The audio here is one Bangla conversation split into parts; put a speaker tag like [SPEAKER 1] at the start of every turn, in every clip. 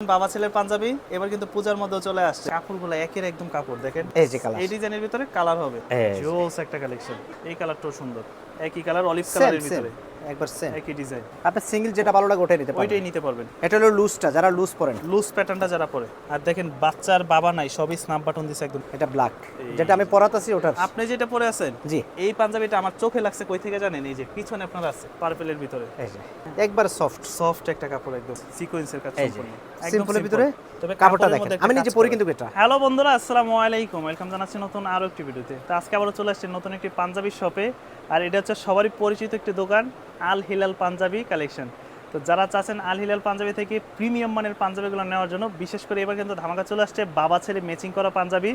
[SPEAKER 1] বাবা ছেলের পাঞ্জাবি এবার কিন্তু পূজার মধ্যে চলে আসছে। কাপড় কাপড়গুলো একের একদম কাপড় দেখেন?
[SPEAKER 2] এই যে কালার
[SPEAKER 1] এই ডিজাইনের ভিতরে কালার হবে। জোস একটা কালেকশন এই কালারটাও সুন্দর। একই কালার অলিভ কালারের ভিতরে।
[SPEAKER 2] একবার সেম
[SPEAKER 1] একই ডিজাইন
[SPEAKER 2] আপনি সিঙ্গেল যেটা ভালো লাগে ওটাই নিতে পারবেন।
[SPEAKER 1] ওইটাই নিতে পারবেন।
[SPEAKER 2] এটা হলো লুজটা যারা লুজ পরেন।
[SPEAKER 1] লুজ প্যাটার্নটা যারা পরে আর দেখেন বাচ্চার বাবা নাই সবই স্ন্যাপ বাটন দিছে একদম।
[SPEAKER 2] এটা ব্ল্যাক যেটা আমি পরাতাছি ওটার।
[SPEAKER 1] আপনি যেটা পরে আছেন
[SPEAKER 2] জি।
[SPEAKER 1] এই পাঞ্জাবিটা আমার চোখে লাগছে কই থেকে জানেন? এই যে পিছনে আপনার আছে পার্পেলের ভিতরে।
[SPEAKER 2] এই যে একবার সফট
[SPEAKER 1] সফট একটা কাপড় একদম সিকোয়েন্সের কাজ সম্পূর্ণ।
[SPEAKER 2] সিম্পলের ভিতরে
[SPEAKER 1] তবে
[SPEAKER 2] কাপড়টা দেখেন। আমি নিজে পরি কিন্তু এটা।
[SPEAKER 1] হ্যালো বন্ধুরা আসসালামু আলাইকুম। ওয়েলকাম জানাচ্ছি নতুন আরও একটি ভিডিওতে। তো আজকে আবারও চলে আসছে নতুন একটি পাঞ্জাবি শপে আর এটা হচ্ছে সবারই পরিচিত একটি দোকান আল হিলাল পাঞ্জাবি কালেকশন তো যারা চাচ্ছেন আল হিলাল পাঞ্জাবি থেকে প্রিমিয়াম মানের পাঞ্জাবিগুলো নেওয়ার জন্য, বিশেষ করে এবার কিন্তু ধামাকা চলে আসছে বাবা ছেলে ম্যাচিং করা পাঞ্জাবি।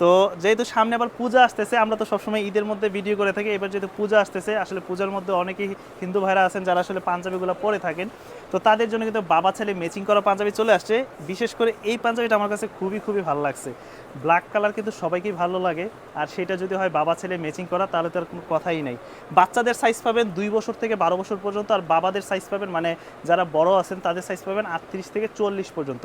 [SPEAKER 1] তো যেহেতু সামনে আবার পূজা আসতেছে, আমরা তো সবসময় ঈদের মধ্যে ভিডিও করে থাকি, এবার যেহেতু পূজা আসতেছে, আসলে পূজার মধ্যে অনেকেই হিন্দু ভাইরা আছেন যারা আসলে পাঞ্জাবিগুলো পরে থাকেন। তো তাদের জন্য কিন্তু বাবা ছেলে ম্যাচিং করা পাঞ্জাবি চলে আসছে। বিশেষ করে এই পাঞ্জাবিটা আমার কাছে খুবই খুবই ভালো লাগছে। ব্ল্যাক কালার কিন্তু সবাইকেই ভালো লাগে, আর সেটা যদি হয় বাবা ছেলে ম্যাচিং করা, তাহলে তো আর কোনো কথাই নাই। বাচ্চাদের সাইজ পাবেন দুই বছর থেকে বারো বছর পর্যন্ত, আর বাবাদের সাইজ পাবেন মানে যারা বড় আছেন তাদের সাইজ পাবেন আটত্রিশ থেকে চল্লিশ পর্যন্ত।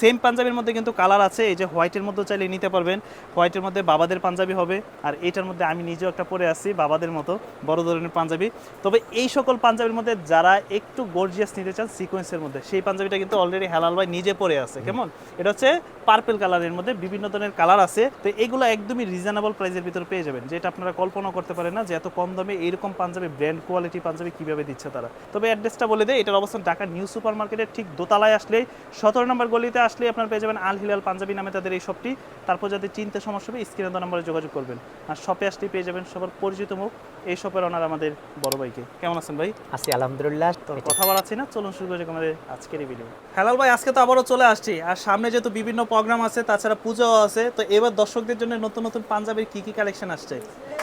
[SPEAKER 1] সেম পাঞ্জাবির মধ্যে কিন্তু কালার আছে এই যে হোয়াইটের মধ্যে চাইলে নিতে পারবেন। হোয়াইটের মধ্যে বাবাদের পাঞ্জাবি হবে আর এটার মধ্যে আমি নিজেও একটা পরে আসছি বাবাদের মতো বড় ধরনের পাঞ্জাবি। তবে এই সকল পাঞ্জাবির মধ্যে যারা একটু গর্জিয়াস নিতে চান সিকোয়েন্সের মধ্যে সেই পাঞ্জাবিটা কিন্তু অলরেডি হেলাল ভাই নিজে পরে আছে কেমন? এটা হচ্ছে পার্পেল কালারের মধ্যে বিভিন্ন ধরনের কালার আছে তো এগুলো একদমই রিজনেবল প্রাইসের ভিতরে পেয়ে যাবেন যেটা আপনারা কল্পনা করতে পারেন না যে এত কম দামে এরকম পাঞ্জাবি ব্র্যান্ড কোয়ালিটি পাঞ্জাবি কীভাবে দিচ্ছে তারা। তবে অ্যাড্রেসটা বলে দেয় এটার অবস্থান ঢাকা নিউ সুপার মার্কেটের ঠিক দোতলায় আসলে সতেরো নম্বর গলিতে আসলে আপনারা পেয়ে যাবেন আল হিলাল পাঞ্জাবি নামে তাদের এই শপটি। তারপর যাদের চিনতে সমস্যা হবে স্ক্রিনে দেওয়া নম্বরে যোগাযোগ করবেন। আর শপে আসলেই পেয়ে যাবেন সবার পরিচিত মুখ এই শপের ওনার আমাদের বড় ভাইকে। কেমন আছেন ভাই?
[SPEAKER 2] আছি আলহামদুলিল্লাহ।
[SPEAKER 1] তো কথা বাড়াচ্ছি না? চলুন শুরু করি আমাদের আজকের এই ভিডিও হেলাল ভাই আজকে তো আবারও চলে আসছি। আর সামনে যেহেতু বিভিন্ন প্রোগ্রাম আছে তাছাড়া পূজাও আছে তো এবার দর্শকদের জন্য নতুন নতুন পাঞ্জাবির কি কি কালেকশন আসছে?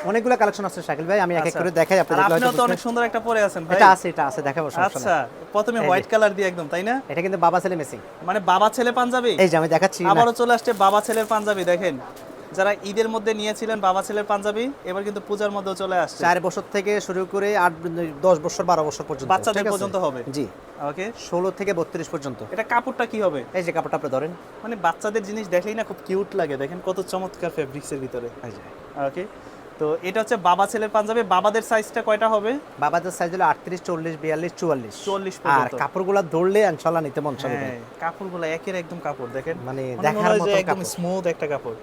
[SPEAKER 2] অনেকগুলো কালেকশন আছে শাকিল ভাই। আমি এক এক
[SPEAKER 1] আচ্ছা।
[SPEAKER 2] করে দেখাই আপনাদের
[SPEAKER 1] আপনিও তো অনেক সুন্দর একটা পরে আছেন ভাই।
[SPEAKER 2] এটা আছে এটা আছে। দেখাবো সমস্যা
[SPEAKER 1] আচ্ছা। প্রথমে হোয়াইট কালার দিয়ে একদম তাই না?
[SPEAKER 2] এটা কিন্তু বাবা ছেলে মেসিং।
[SPEAKER 1] মানে বাবা ছেলে পাঞ্জাবি?
[SPEAKER 2] এই যে আমি দেখাচ্ছি
[SPEAKER 1] আবারও চলে আসছে বাবা ছেলের পাঞ্জাবি দেখেন। যারা ঈদের মধ্যে নিয়েছিলেন বাবা ছেলের পাঞ্জাবি এবার কিন্তু পূজার মধ্যেও চলে আসছে।
[SPEAKER 2] চার বছর থেকে শুরু করে আট দশ বছর বারো বছর পর্যন্ত।
[SPEAKER 1] বাচ্চাদের পর্যন্ত হবে?
[SPEAKER 2] জি।
[SPEAKER 1] ওকে
[SPEAKER 2] ষোলো থেকে বত্রিশ পর্যন্ত।
[SPEAKER 1] এটা কাপড়টা কি হবে?
[SPEAKER 2] এই যে কাপড়টা আপনি ধরেন।
[SPEAKER 1] মানে বাচ্চাদের জিনিস দেখলেই না খুব কিউট লাগে। দেখেন কত চমৎকার ফেব্রিক্সের ভিতরে। ওকে তো এটা হচ্ছে বাবা ছেলের পাঞ্জাবি। বাবাদের সাইজটা কয়টা হবে?
[SPEAKER 2] বাবাদের সাইজ হলো আটত্রিশ চল্লিশ বিয়াল্লিশ চুয়াল্লিশ।
[SPEAKER 1] 44
[SPEAKER 2] আর। কাপড়গুলো ধরলে আনশাল্লাহ নিতে মন চলে
[SPEAKER 1] হ্যাঁ কাপড়গুলো একের একদম কাপড় দেখেন।
[SPEAKER 2] মানে
[SPEAKER 1] দেখা
[SPEAKER 2] দেখার মতো
[SPEAKER 1] একদম স্মুথ একটা কাপড়।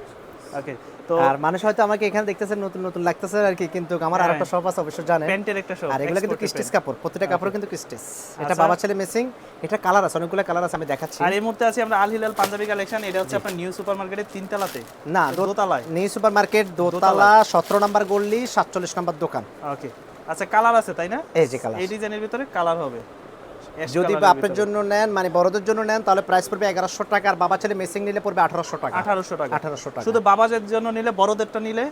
[SPEAKER 1] ওকে তো
[SPEAKER 2] আর মানুষ হয়তো আমাকে এখানে দেখতেছেন নতুন নতুন লাগতেছে আর কি কিন্তু আমার
[SPEAKER 1] হ্যাঁ।
[SPEAKER 2] আরেকটা শপ আছে অবশ্য জানেন
[SPEAKER 1] প্যান্টের একটা শপ
[SPEAKER 2] আর এগুলো কিন্তু কিস্টিস কাপড় প্রতিটা কাপড় কিন্তু কিস্টিস এটা বাবা ছেলে মেসিং এটা কালার আছে অনেকগুলো কালার আছে আমি দেখাচ্ছি।
[SPEAKER 1] আর এই মুহূর্তে আছি আমরা আল হিলাল পাঞ্জাবি কালেকশন এটা হচ্ছে আপনার নিউ সুপার মার্কেটের তিনতলাতে।
[SPEAKER 2] না
[SPEAKER 1] দোতলায়।
[SPEAKER 2] নিউ সুপার মার্কেট দোতলা সতেরো নম্বর গল্লি সাতচল্লিশ নম্বর দোকান।
[SPEAKER 1] ওকে আচ্ছা কালার আছে তাই না?
[SPEAKER 2] এই যে কালার
[SPEAKER 1] এই ডিজাইনের ভিতরে কালার হবে।
[SPEAKER 2] যদি আপনার জন্য নেন মানে বড়দের জন্য নেন তাহলে প্রাইস পড়বে এগারোশো টাকা আর বাবা ছেলে মেসিং নিলে পড়বে আঠারোশো টাকা।
[SPEAKER 1] 1800 টাকা।
[SPEAKER 2] আঠারোশো টাকা।
[SPEAKER 1] শুধু বাবাদের জন্য নিলে বড়দেরটা নিলে?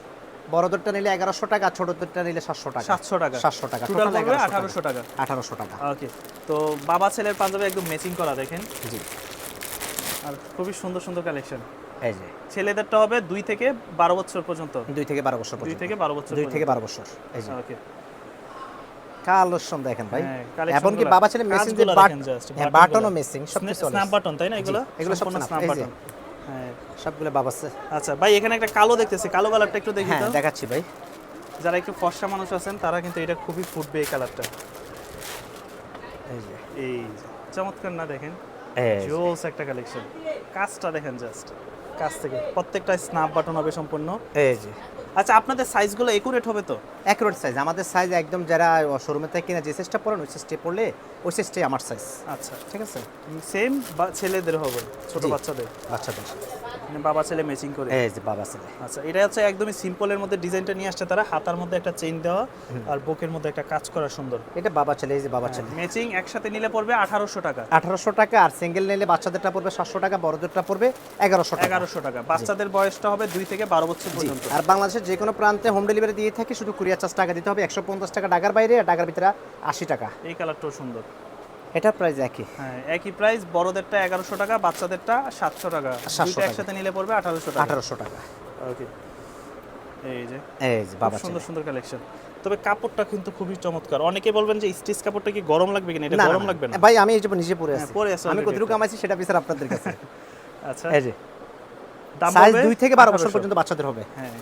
[SPEAKER 2] বড়দেরটা নিলে এগারোশো টাকা আর ছোটদেরটা নিলে সাতশো টাকা।
[SPEAKER 1] 700 টাকা।
[SPEAKER 2] সাতশো টাকা।
[SPEAKER 1] টোটাল 1800 টাকা।
[SPEAKER 2] আঠারোশো টাকা।
[SPEAKER 1] ওকে তো বাবা ছেলের পাঞ্জাবি একদম ম্যাচিং করা দেখেন।
[SPEAKER 2] জি।
[SPEAKER 1] আর খুবই সুন্দর সুন্দর কালেকশন
[SPEAKER 2] এই যে।
[SPEAKER 1] ছেলেদেরটা হবে দুই থেকে বারো বছর পর্যন্ত।
[SPEAKER 2] দুই থেকে বারো বছর
[SPEAKER 1] দুই থেকে বারো বছর
[SPEAKER 2] দুই থেকে বারো বছর। এই যে।
[SPEAKER 1] ওকে
[SPEAKER 2] কালেকশন দেখেন ভাই।
[SPEAKER 1] হ্যাঁ,
[SPEAKER 2] এমনকি
[SPEAKER 1] গুলা।
[SPEAKER 2] বাবা ছেলে মেসিং যে বাট বাটনও মেসিং সব কিছু
[SPEAKER 1] স্ন্যাপ বাটন তাই না এগুলো?
[SPEAKER 2] এগুলো সব
[SPEAKER 1] স্ন্যাপ বাটন হ্যাঁ।
[SPEAKER 2] সবগুলো বাবা
[SPEAKER 1] আচ্ছা ভাই এখানে একটা কালো দেখতেছি কালো কালারটা একটু দেখি
[SPEAKER 2] হ্যাঁ
[SPEAKER 1] তো।
[SPEAKER 2] দেখাচ্ছি ভাই।
[SPEAKER 1] যারা একটু ফর্সা মানুষ আছেন তারা কিন্তু এটা খুবই ফুটবে এই কালারটা
[SPEAKER 2] এই যে।
[SPEAKER 1] এই চমৎকার না দেখেন? জোস একটা কালেকশন কাজটা দেখেন জাস্ট কাজ থেকে প্রত্যেকটা স্ন্যাপ বাটন হবে সম্পূর্ণ।
[SPEAKER 2] এই যে।
[SPEAKER 1] আচ্ছা আপনাদের সাইজগুলো একুরেট হবে তো?
[SPEAKER 2] অ্যাকুরেট সাইজ আমাদের সাইজ একদম যারা শোরুমে থেকে কিনা যে সাইজটা পড়েন ওই সাইজটাই পড়লে ওই সাইজটাই আমার সাইজ
[SPEAKER 1] আচ্ছা।
[SPEAKER 2] ঠিক আছে?
[SPEAKER 1] সেম ছেলেদের হবে ছোট। বাচ্চাদের?
[SPEAKER 2] বাচ্চাদের।
[SPEAKER 1] বাবা ছেলে ম্যাচিং করে।
[SPEAKER 2] এই যে বাবা ছেলে।
[SPEAKER 1] আচ্ছা এটা হচ্ছে একদমই সিম্পলের মধ্যে ডিজাইনটা নিয়ে আসছে তারা। হাতার মধ্যে একটা চেইন দেওয়া আর বুকের মধ্যে একটা কাজ করা সুন্দর।
[SPEAKER 2] এটা বাবা ছেলে এই যে বাবা ছেলে।
[SPEAKER 1] ম্যাচিং একসাথে নিলে পড়বে আঠারোশো টাকা।
[SPEAKER 2] আঠারোশো টাকা আর সিঙ্গেল নিলে বাচ্চাদেরটা পড়বে সাতশো টাকা বড়দেরটা পড়বে এগারোশো টাকা।
[SPEAKER 1] এগারোশো টাকা। বাচ্চাদের বয়সটা হবে দুই থেকে বারো বছর পর্যন্ত।
[SPEAKER 2] আর বাংলাদেশের যে কোনো প্রান্তে হোম ডেলিভারি দিয়ে থাকে শুধু কুরিয়ার চার্জ টাকা দিতে হবে। একশো পঞ্চাশ টাকা ঢাকার বাইরে আর ঢাকার ভিতরে আশি টাকা।
[SPEAKER 1] এই কালারটাও সুন্দর।
[SPEAKER 2] এটা প্রাইস একই।
[SPEAKER 1] হ্যাঁ একই প্রাইস বড়দেরটা এগারোশো টাকা বাচ্চাদেরটা সাতশো টাকা।
[SPEAKER 2] 700
[SPEAKER 1] দুইটা একসাথে নিলে পড়বে আঠারোশো টাকা।
[SPEAKER 2] আঠারোশো টাকা।
[SPEAKER 1] ওকে এই যে
[SPEAKER 2] এই যে বাবা
[SPEAKER 1] সুন্দর সুন্দর কালেকশন তবে কাপড়টা কিন্তু খুবই চমৎকার। অনেকে বলবেন যে স্টিচ কাপড়টা কি গরম লাগবে কিনা? এটা গরম লাগবে না?
[SPEAKER 2] ভাই আমি এই যে নিজে পরে
[SPEAKER 1] হ্যাঁ,
[SPEAKER 2] আছি।
[SPEAKER 1] পরে আছো
[SPEAKER 2] আমি কতটুকু। কামাইছি সেটা বিচার আপনাদের কাছে।
[SPEAKER 1] আচ্ছা।
[SPEAKER 2] এই যে।
[SPEAKER 1] দাম
[SPEAKER 2] সাইজ
[SPEAKER 1] পড়বে
[SPEAKER 2] দুই থেকে বারো বছর পর্যন্ত বাচ্চাদের হবে।
[SPEAKER 1] হ্যাঁ।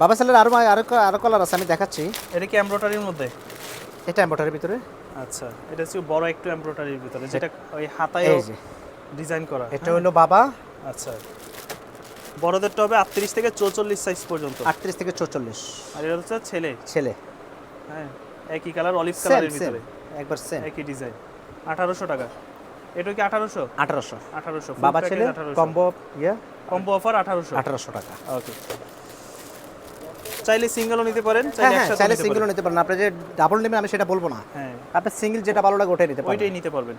[SPEAKER 2] বাবা ছেলের আরও আরও আরও কালার আছে আমি দেখাচ্ছি।
[SPEAKER 1] এটা কি এমব্রয়ডারির মধ্যে?
[SPEAKER 2] এটা এম্বয়ডারির ভিতরে।
[SPEAKER 1] আচ্ছা এটা হচ্ছে বড় একটু এমব্রয়ডারির ভিতরে যেটা ওই হাতায় ডিজাইন করা
[SPEAKER 2] এটা হলো বাবা।
[SPEAKER 1] আচ্ছা। বড়দেরটা হবে আটত্রিশ থেকে চৌচল্লিশ সাইজ পর্যন্ত।
[SPEAKER 2] আটত্রিশ থেকে চৌচল্লিশ।
[SPEAKER 1] আর এটা হচ্ছে ছেলে।
[SPEAKER 2] ছেলে।
[SPEAKER 1] হ্যাঁ একই কালার অলিভ কালারের ভিতরে।
[SPEAKER 2] একবার সেম
[SPEAKER 1] একই ডিজাইন আঠারোশো টাকা। এটা কি আঠারোশো?
[SPEAKER 2] আঠারোশো।
[SPEAKER 1] আঠারোশো
[SPEAKER 2] বাবা ছেলে কম্বো ইয়ে
[SPEAKER 1] কম্বো অফার আঠারোশো।
[SPEAKER 2] আঠারোশো টাকা।
[SPEAKER 1] ওকে চাইলে সিঙ্গেলও নিতে পারেন
[SPEAKER 2] হ্যাঁ
[SPEAKER 1] চাইলে
[SPEAKER 2] হ্যাঁ সিঙ্গেলও নিতে পারেন। আপনি যে ডাবল নেবেন আমি সেটা বলব না।
[SPEAKER 1] হ্যাঁ।
[SPEAKER 2] আপনি সিঙ্গেল যেটা ভালো লাগে ওটাই নিতে পারেন
[SPEAKER 1] ওইটাই নিতে পারবেন।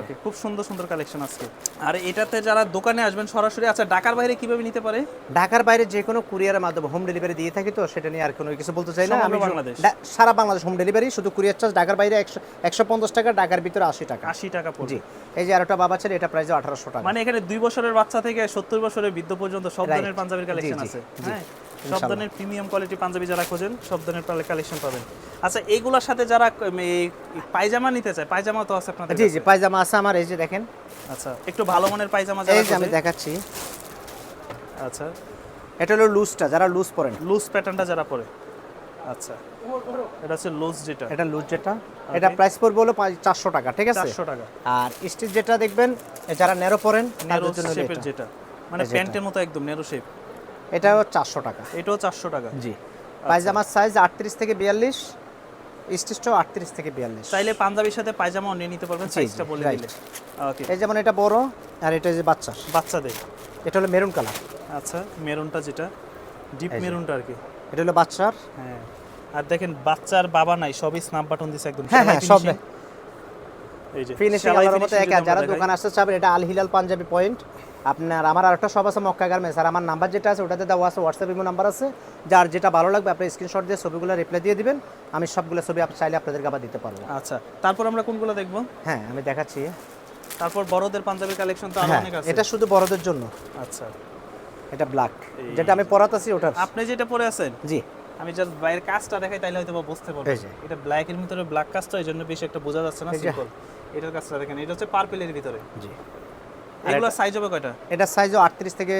[SPEAKER 1] ওকে খুব সুন্দর সুন্দর কালেকশন আজকে। আর এটাতে যারা দোকানে আসবেন সরাসরি আচ্ছা ঢাকার বাইরে কীভাবে নিতে পারে?
[SPEAKER 2] ঢাকার বাইরে যে কোনো কুরিয়ারের মাধ্যমে হোম ডেলিভারি দিয়ে থাকি তো সেটা নিয়ে আর কোনো কিছু বলতে চাই না। আমি
[SPEAKER 1] বাংলাদেশ।
[SPEAKER 2] সারা বাংলাদেশ হোম ডেলিভারি শুধু কুরিয়ার চার্জ ঢাকার বাইরে একশো একশো পঞ্চাশ টাকা ঢাকার ভিতরে আশি টাকা।
[SPEAKER 1] আশি টাকা
[SPEAKER 2] জি। এই যে আরেকটা বাবা ছেলে এটা প্রাইস আঠারোশো টাকা।
[SPEAKER 1] মানে এখানে দুই বছরের বাচ্চা থেকে সত্তর বছরের বৃদ্ধ পর্যন্ত সব ধরনের পাঞ্জাবির কালেকশন আছে। হ্যাঁ। সব ধরনের প্রিমিয়াম কোয়ালিটি পাঞ্জাবি যারা খোঁজেন সব ধরনের কালেকশন পাবেন। আচ্ছা এইগুলোর সাথে যারা পায়জামা নিতে চায় পায়জামা তো আছে আপনাদের
[SPEAKER 2] জি জি পায়জামা আছে আমার এই যে দেখেন।
[SPEAKER 1] আচ্ছা একটু ভালো মানের পায়জামা
[SPEAKER 2] এই যে আমি দেখাচ্ছি।
[SPEAKER 1] আচ্ছা।
[SPEAKER 2] এটা হলো লুজটা যারা লুজ পরেন।
[SPEAKER 1] লুজ প্যাটার্নটা যারা পরে? আচ্ছা এটা হচ্ছে লুজ যেটা।
[SPEAKER 2] এটা লুজ যেটা। এটা প্রাইস পড়বে হলো চারশো টাকা ঠিক আছে?
[SPEAKER 1] চারশো টাকা।
[SPEAKER 2] আর স্টিচ যেটা দেখবেন যারা নেরো পরেন
[SPEAKER 1] নেরো শেপের যেটা। মানে প্যান্টের মতো একদম নেরো শেপ
[SPEAKER 2] এটাও চারশো টাকা।
[SPEAKER 1] এটাও চারশো টাকা।
[SPEAKER 2] জি। পায়জামার সাইজ আটত্রিশ থেকে বিয়াল্লিশ স্টিচটাও আটত্রিশ থেকে বিয়াল্লিশ।
[SPEAKER 1] চাইলে পাঞ্জাবির সাথে পায়জামাও নিয়ে নিতে পারবেন সাইজটা বলে দিলে। ওকে
[SPEAKER 2] এই যেমন এটা বড় আর এটা যে বাচ্চার।
[SPEAKER 1] বাচ্চাদের।
[SPEAKER 2] এটা হলো মেরুন কালার।
[SPEAKER 1] আচ্ছা মেরুনটা যেটা ডিপ মেরুনটা আর কি।
[SPEAKER 2] এটা হলো বাচ্চার।
[SPEAKER 1] হ্যাঁ। আর দেখেন বাচ্চার বাবা নাই সবই স্ন্যাপ বাটন দিছে একদম।
[SPEAKER 2] হ্যাঁ, হ্যাঁ, সব ফিনিশিং আল্লাহর মতো এক যারা দোকান আসতে চাবেন এটা আল হিলাল পাঞ্জাবি পয়েন্ট আপনার আমার আরেকটা সব আছে মক্কা গার্মেন্টস আর আমার নাম্বার যেটা আছে ওটাতে দেওয়া আছে হোয়াটসঅ্যাপ ইমো নাম্বার আছে। যার যেটা ভালো লাগবে আপনি স্ক্রিনশট দিয়ে ছবিগুলো রিপ্লাই দিয়ে দিবেন। আমি সবগুলো ছবি আপনি চাইলে আপনাদেরকে আবার দিতে পারব।
[SPEAKER 1] আচ্ছা তারপর আমরা কোনগুলো দেখব?
[SPEAKER 2] হ্যাঁ আমি দেখাচ্ছি।
[SPEAKER 1] তারপর বড়দের পাঞ্জাবির কালেকশন তো আরও
[SPEAKER 2] হ্যাঁ
[SPEAKER 1] অনেক আছে।
[SPEAKER 2] এটা শুধু বড়দের জন্য।
[SPEAKER 1] আচ্ছা।
[SPEAKER 2] এটা ব্ল্যাক যেটা আমি পরাতাছি ওটার।
[SPEAKER 1] আপনি যেটা পরে আছেন
[SPEAKER 2] জি।
[SPEAKER 1] আমি জাস্ট বাইরের কাজটা দেখাই তাইলে হয়তো বুঝতে পারব এটা ব্ল্যাক এর ভিতরে ব্ল্যাক কাজটা এই জন্য বেশি একটা বোঝা যাচ্ছে না সিম্পল এটার কাজটা দেখেন এটা হচ্ছে পার্পেলের ভিতরে।
[SPEAKER 2] জি।
[SPEAKER 1] এগুলো সাইজ হবে কয়টা?
[SPEAKER 2] এটা সাইজও আটত্রিশ থেকে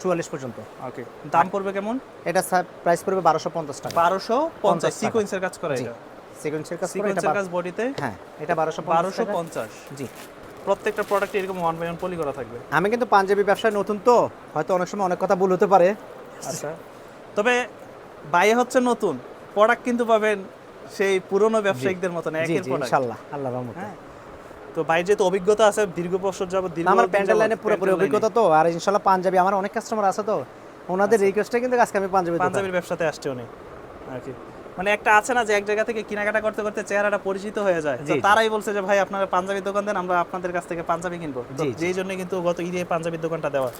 [SPEAKER 2] চুয়াল্লিশ পর্যন্ত।
[SPEAKER 1] ওকে দাম পড়বে কেমন?
[SPEAKER 2] এটা প্রাইস পড়বে বারোশো পঞ্চাশ টাকা।
[SPEAKER 1] বারোশো পঞ্চাশ
[SPEAKER 2] টাকা।
[SPEAKER 1] সিকোয়েন্সের কাজ করে এটা।
[SPEAKER 2] সিকোয়েন্সের কাজ করে এটা
[SPEAKER 1] কাজ বডিতে
[SPEAKER 2] হ্যাঁ এটা বারোশো
[SPEAKER 1] বারোশো
[SPEAKER 2] বারোশো
[SPEAKER 1] পঞ্চাশ।
[SPEAKER 2] জি।
[SPEAKER 1] প্রত্যেকটা প্রোডাক্ট এরকম ওয়ান বাই ওয়ান পলি করা থাকবে।
[SPEAKER 2] আমি কিন্তু পাঞ্জাবি ব্যবসায় নতুন তো হয়তো অনেক সময় অনেক কথা ভুল হতে পারে।
[SPEAKER 1] আচ্ছা। তবে বাইরে হচ্ছে নতুন। প্রোডাক্ট কিন্তু পাবেন সেই পুরনো ব্যবসায়িকদের মতন একের প্রোডাক্ট
[SPEAKER 2] ইনশাআল্লাহ আল্লাহ রহমতে।
[SPEAKER 1] হ্যাঁ। তো বাইরে যেহেতু অভিজ্ঞতা আছে দীর্ঘ বছর যাবত দীর্ঘ
[SPEAKER 2] আমার প্যান্ডেল লাইনে পুরোপুরি অভিজ্ঞতা তো আর ইনশাআল্লাহ পাঞ্জাবি আমার অনেক কাস্টমার আছে তো ওনাদের রিকোয়েস্টে কিন্তু আজকে আমি পাঞ্জাবি
[SPEAKER 1] পাঞ্জাবির ব্যবসাতে আসছে উনি আর কি। মানে একটা আছে না যে এক জায়গা থেকে কেনাকাটা করতে করতে চেহারাটা পরিচিত হয়ে যায়। তারাই বলছে যে ভাই আপনারা পাঞ্জাবির দোকান দেন আমরা আপনাদের কাছ থেকে পাঞ্জাবি কিনবো। যেই জন্য কিন্তু গত ঈদে পাঞ্জাবির দোকানটা দেওয়া।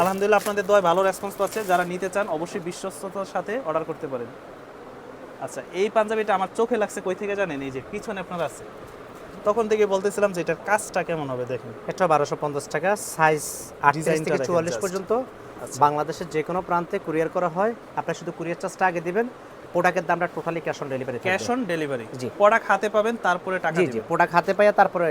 [SPEAKER 1] আলহামদুলিল্লাহ আপনাদের দয় ভালো রেসপন্স পাচ্ছে। যারা নিতে চান অবশ্যই বিশ্বস্ততার সাথে অর্ডার করতে পারেন। আচ্ছা এই পাঞ্জাবিটা আমার চোখে লাগছে কই থেকে জানেন? এই যে পিছনে আপনার আছে। তখন থেকে বলতেছিলাম যে এটার কাজটা কেমন হবে দেখেন।
[SPEAKER 2] এটা বারোশো পঞ্চাশ টাকা সাইজ আটত্রিশ থেকে চুয়াল্লিশ পর্যন্ত।
[SPEAKER 1] আচ্ছা।
[SPEAKER 2] বাংলাদেশের যে কোনো প্রান্তে কুরিয়ার করা হয় আপনি শুধু কুরিয়ার চার্জটা আগে দিবেন প্রোডাক্টের দামটা totally cash on delivery
[SPEAKER 1] cash on delivery
[SPEAKER 2] G.
[SPEAKER 1] Product হাতে পাবেন তারপরে টাকা
[SPEAKER 2] জি জি প্রোডাক্ট হাতে পাইয়া তারপরে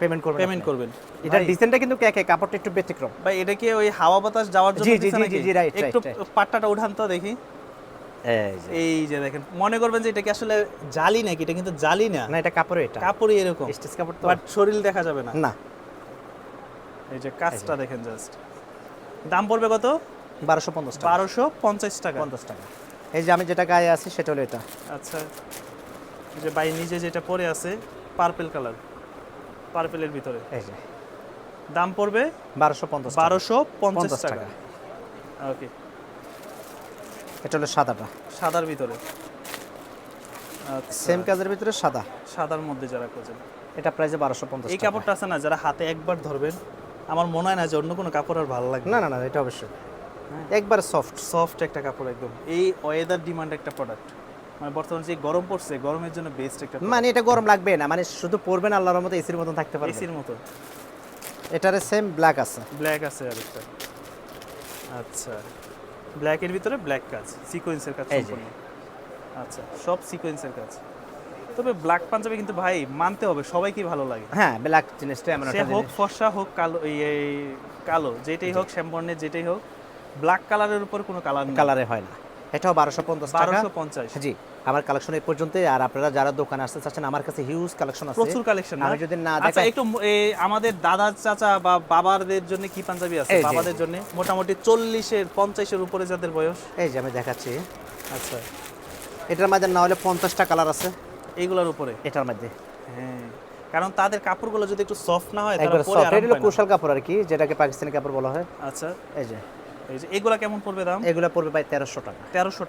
[SPEAKER 2] পেমেন্ট করবেন
[SPEAKER 1] পেমেন্ট করবেন।
[SPEAKER 2] এটা ডিজাইনটা কিন্তু কে কে কাপড়টা একটু ব্যতিক্রম।
[SPEAKER 1] ভাই এটা কি ওই হাওয়া বাতাস যাওয়ার জন্য
[SPEAKER 2] জি, জি, জি, right,
[SPEAKER 1] একটু. পাট্টাটা উঠান তো দেখি।
[SPEAKER 2] এই যে।
[SPEAKER 1] দেখেন মনে করবেন যে এটা কি আসলে জালি নাকি? এটা কিন্তু জালি না।
[SPEAKER 2] না এটা কাপড় এটা।
[SPEAKER 1] কাপড়ই এরকম।
[SPEAKER 2] স্টিচ কাপড় তো।
[SPEAKER 1] বাট শরীর দেখা যাবে না।
[SPEAKER 2] না।
[SPEAKER 1] এই যে কাজটা দেখেন জাস্ট দাম পড়বে কত?
[SPEAKER 2] বারোশো পঞ্চাশ টাকা।
[SPEAKER 1] বারোশো পঞ্চাশ টাকা।
[SPEAKER 2] পঞ্চাশ টাকা। এই যে আমি যেটা গায়ে আছি সেটা হলো এটা।
[SPEAKER 1] আচ্ছা। এই যে ভাই নিজে যেটা পরে আছে পার্পেল কালার পার্পেলের ভিতরে।
[SPEAKER 2] এই যে।
[SPEAKER 1] দাম পড়বে
[SPEAKER 2] বারোশো পঞ্চাশ।
[SPEAKER 1] বারোশো পঞ্চাশ টাকা। ওকে
[SPEAKER 2] এটা হলো সাদাটা।
[SPEAKER 1] সাদার ভিতরে। আচ্ছা,
[SPEAKER 2] সেম কাজের ভিতরে সাদা।
[SPEAKER 1] সাদার মধ্যে যারা খোঁজেন।
[SPEAKER 2] এটা প্রাইসে বারোশো পঞ্চাশ
[SPEAKER 1] এই কাপড়টা আছে না যারা হাতে একবার ধরবেন আমার মনে হয় না যে অন্য কোনো কাপড় আর ভালো লাগবে।
[SPEAKER 2] না না না এটা অবশ্যই। একবার সফট
[SPEAKER 1] সফট একটা কাপড় একদম। এই ওয়েদার ডিমান্ড একটা প্রোডাক্ট মানে বর্তমানে যে গরম পড়ছে গরমের জন্য বেস্ট একটা
[SPEAKER 2] মানে এটা গরম লাগবে না মানে শুধু পরবেন আল্লাহর মতো এসির মতন থাকতে পারবে।
[SPEAKER 1] এসির মতো
[SPEAKER 2] এটারে সেম ব্ল্যাক আছে।
[SPEAKER 1] ব্ল্যাক আছে আরেকটা। আচ্ছা। ব্ল্যাকের ভিতরে ব্ল্যাক কাজ সিকোয়েন্সের কাজ সম্পূর্ণ। আচ্ছা সব সিকোয়েন্সের কাজ। তবে ব্ল্যাক পাঞ্জাবি কিন্তু ভাই মানতে হবে সবাইকে ভালো লাগে।
[SPEAKER 2] হ্যাঁ ব্ল্যাক জিনিসটা এমন
[SPEAKER 1] সে হোক ফর্সা হোক কালো এই কালো যেটাই হোক শ্যাম্বর্ণের যেটাই হোক ব্ল্যাক কালারের উপর কোনো কালার
[SPEAKER 2] কালারে হয় না। এটাও বারোশো পঞ্চাশ টাকা।
[SPEAKER 1] বারোশো পঞ্চাশ।
[SPEAKER 2] জি। আমার কালেকশন এই পর্যন্তই। আর আপনারা যারা দোকানে আসতে চাচ্ছেন আমার কাছে হিউজ কালেকশন আছে।
[SPEAKER 1] প্রচুর কালেকশন
[SPEAKER 2] আমি যদি না
[SPEAKER 1] আচ্ছা একটু আমাদের দাদার চাচা বা বাবাদের জন্য কি পাঞ্জাবি আছে? বাবাদের জন্য? মোটামুটি চল্লিশের পঞ্চাশের উপরে যাদের বয়স।
[SPEAKER 2] এই যে আমি দেখাচ্ছি।
[SPEAKER 1] আচ্ছা।
[SPEAKER 2] এটার মধ্যে না হলে পঞ্চাশটা কালার আছে।
[SPEAKER 1] এইগুলোর উপরে?
[SPEAKER 2] এটার মধ্যে।
[SPEAKER 1] হ্যাঁ। কারণ তাদের কাপড়গুলো যদি একটু সফট না হয়
[SPEAKER 2] একবার
[SPEAKER 1] পরে আরাম পায় না।
[SPEAKER 2] কুশাল কাপড় আর কি যেটাকে পাকিস্তানি কাপড় বলা হয়।
[SPEAKER 1] আচ্ছা।
[SPEAKER 2] এই যে।
[SPEAKER 1] এই যে এগুলা কেমন পড়বে দাম?
[SPEAKER 2] এগুলো পড়বে টাকা।
[SPEAKER 1] টাকা।
[SPEAKER 2] 1300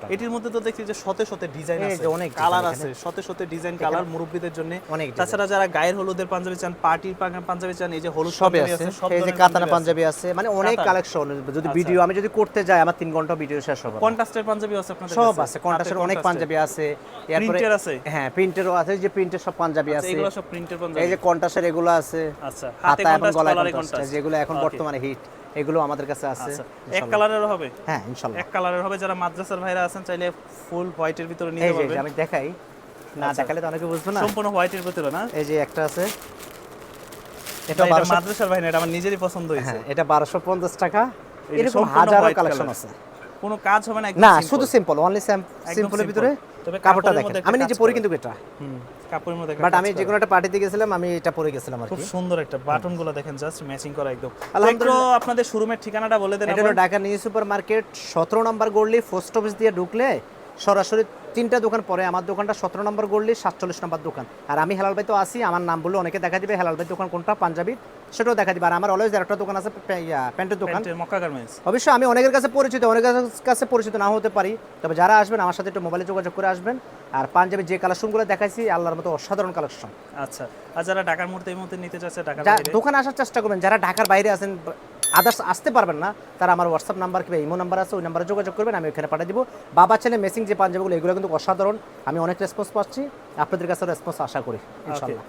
[SPEAKER 2] টাকা।
[SPEAKER 1] এটির মধ্যে তো দেখছি যে শতে শতে ডিজাইন আছে।
[SPEAKER 2] অনেক
[SPEAKER 1] কালার আছে শতে শতে ডিজাইন কালার মুরব্বীদের জন্য।
[SPEAKER 2] অনেক
[SPEAKER 1] তাছাড়া যারা গায়ের হলুদের পাঞ্জাবি চান পার্টির পাঞ্জাবি চান এই যে হলুদ
[SPEAKER 2] সবই আছে। এই যে কাতানা পাঞ্জাবি আছে। মানে অনেক কালেকশন যদি
[SPEAKER 1] আচ্ছা।
[SPEAKER 2] ভিডিও আমি যদি করতে যাই আমার তিন ঘণ্টা ভিডিও শেষ হবে।
[SPEAKER 1] কন্ট্রাস্টের পাঞ্জাবি আছে আপনাদের
[SPEAKER 2] সব আছে
[SPEAKER 1] হাতে
[SPEAKER 2] অনেক পাঞ্জাবি আছে।
[SPEAKER 1] প্রিন্টের আছে?
[SPEAKER 2] হ্যাঁ প্রিন্টেরও আছে যে প্রিন্টের সব পাঞ্জাবি
[SPEAKER 1] আচ্ছা,
[SPEAKER 2] আছে।
[SPEAKER 1] এগুলো সব প্রিন্টের পাঞ্জাবি
[SPEAKER 2] এই যে কন্টাসের এগুলো আছে।
[SPEAKER 1] আচ্ছা হাতে কন্ট্রাস্ট
[SPEAKER 2] গলায়
[SPEAKER 1] কন্ট্রাস্ট।
[SPEAKER 2] যেগুলো এখন বর্তমানে হিট এগুলো আমাদের কাছে আছে।
[SPEAKER 1] আচ্ছা। এক কালারের হবে?
[SPEAKER 2] হ্যাঁ ইনশাআল্লাহ
[SPEAKER 1] এক কালারের হবে যারা মাদ্রাসার ভাইরা আছেন চাইলে ফুল হোয়াইটের ভিতরে নিতে পারবেন।
[SPEAKER 2] আমি দেখাই। না
[SPEAKER 1] আচ্ছা।
[SPEAKER 2] দেখালে তো অনেকে বুঝবে না।
[SPEAKER 1] সম্পূর্ণ হোয়াইটের ভিতরে না?
[SPEAKER 2] এই যে একটা আছে। এটা
[SPEAKER 1] মাদ্রাসার ভাই না এটা আমার নিজেরই পছন্দ হয়েছে।
[SPEAKER 2] হ্যাঁ এটা বারোশো পঞ্চাশ টাকা। এরকম হাজারো কালেকশন আছে।
[SPEAKER 1] কোনো কাজ হবে না
[SPEAKER 2] না শুধু সিম্পল অনলি সিম্পলের ভিতরে
[SPEAKER 1] তবে
[SPEAKER 2] কাপড়টা দেখেন। আমি নিজে পরে কিন্তু এটা।
[SPEAKER 1] হুম, কাপড়ের মধ্যে
[SPEAKER 2] বাট আমি যে কোনো একটা পার্টিতে গেছিলাম আমি এটা পরে গেছিলাম আর
[SPEAKER 1] খুব
[SPEAKER 2] কি
[SPEAKER 1] সুন্দর একটা বাটনগুলো দেখেন জাস্ট ম্যাচিং করা একদম।
[SPEAKER 2] আলহামদুলিল্লাহ।
[SPEAKER 1] আপনাদের শোরুমের ঠিকানাটা বলে দেন
[SPEAKER 2] এটা হলো ঢাকা নিউ সুপার মার্কেট সতেরো নম্বর গলি পোস্ট অফিস দিয়ে ঢুকলে সরাসরি তিনটা দোকান পরে। আমার দোকানটা সতেরো নম্বর গড়লি সাতচল্লিশ নম্বর দোকান। আর আমি হেলাল ভাই তো আসি আমার নাম বললে অনেকে দেখা দিবে হেলাল ভাই দোকান কোনটা? পাঞ্জাবি সেটাও দেখা দিবে। আর আমার অলওয়েজ একটা দোকান আছে প্যান্টের দোকান। অবশ্যই আমি অনেকের কাছে পরিচিত অনেকের কাছে পরিচিত না হতে পারি। তবে যারা আসবেন আমার সাথে একটু মোবাইলে যোগাযোগ করে আসবেন। আর পাঞ্জাবি যে কালেকশনগুলো দেখাইছি আল্লাহর মতো অসাধারণ কালেকশন
[SPEAKER 1] আচ্ছা। আর যারা ঢাকার মধ্যে এই মুহূর্তে নিতে চাচ্ছে বাইরে?
[SPEAKER 2] দোকানে আসার চেষ্টা করবেন। যারা ঢাকার বাইরে আছেন আদার্স আসতে পারবেন না। তারা আমার হোয়াটসঅ্যাপ নাম্বার কিংবা ইমো নাম্বার আছে ওই নাম্বারে যোগাযোগ করবেন আমি ওখানে পাঠিয়ে দিব। বাবা ছেলে মেসিং যে পাঞ্জাবিগুলো এগুলো কিন্তু অসাধারণ। আমি অনেক রেসপন্স পাচ্ছি। আপনাদের কাছে রেসপন্স আশা করি ইনশাল্লাহ।